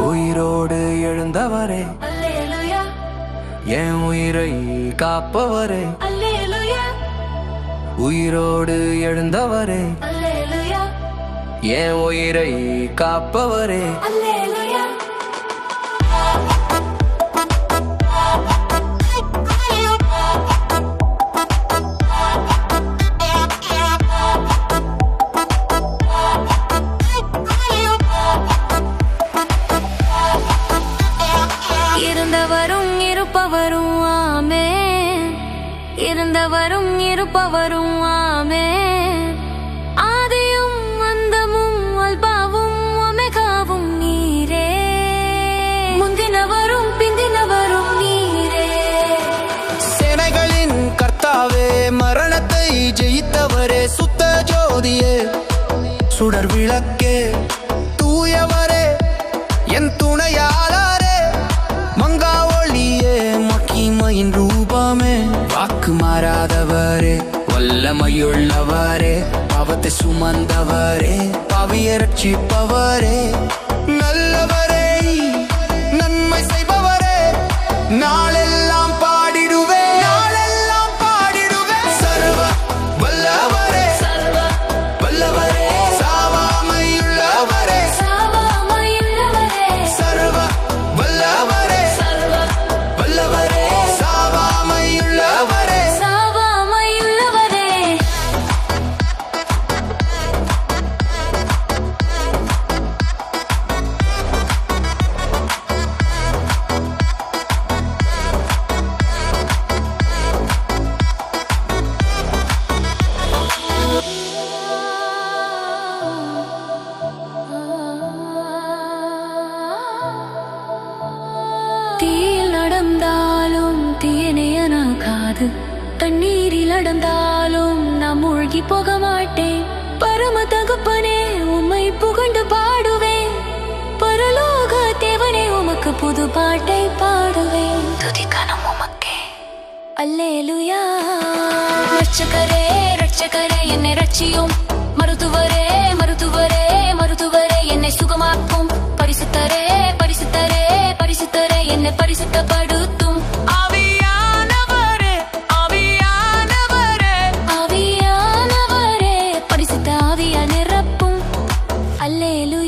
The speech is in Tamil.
உயிரோடு எழுந்தவரே. என் உயிரை காப்பவரே. உயிரோடு எழுந்தவரே. என் உயிரை காப்பவரே. அல்லேலூயா. இருந்தவரும் இருப்பவரும் ஆமே இருந்தவரும் இருப்பவரும் ஆமே ஆதியும் அந்தமும் அல்பாவும் ஒமெகாவும் நீரே. முந்தினவரும் பிந்தினவரும் நீரே. சேனைகளின் கர்த்தாவே மரணத்தை ஜெயித்தவரே சுத்த ஜோதியே. சுடர் விளக்கே வல்லமையுள்ளவரே பாவத்தை சுமந்தவரே பவிய ரட்சிப்பவரே. தீயில் நடந்தாலும் தீயணையனாகாது தண்ணீரில் நடந்தாலும் நான் மூழ்கி போக மாட்டேன். பரம தகுப்பனே உம்மை புகழ்ந்து பாடுவேன். பரலோக தேவனே உமக்கு புது பாட்டை பாடுவேன். துதிக்கணும் உமக்கே. அல்லேலுயா. ரட்சகரே ரட்சகரே என்னை ரட்சியும் மருத்துவரே மருத்துவரே மருத்துவரே என்னை சுகமாக்கும். என்னை பரிசுத்தப்படுத்தும். ஆவியானவரே ஆவியானவரே. ஆவியானவரே பரிசுத்த ஆவியா நிரப்பும். அல்லேலு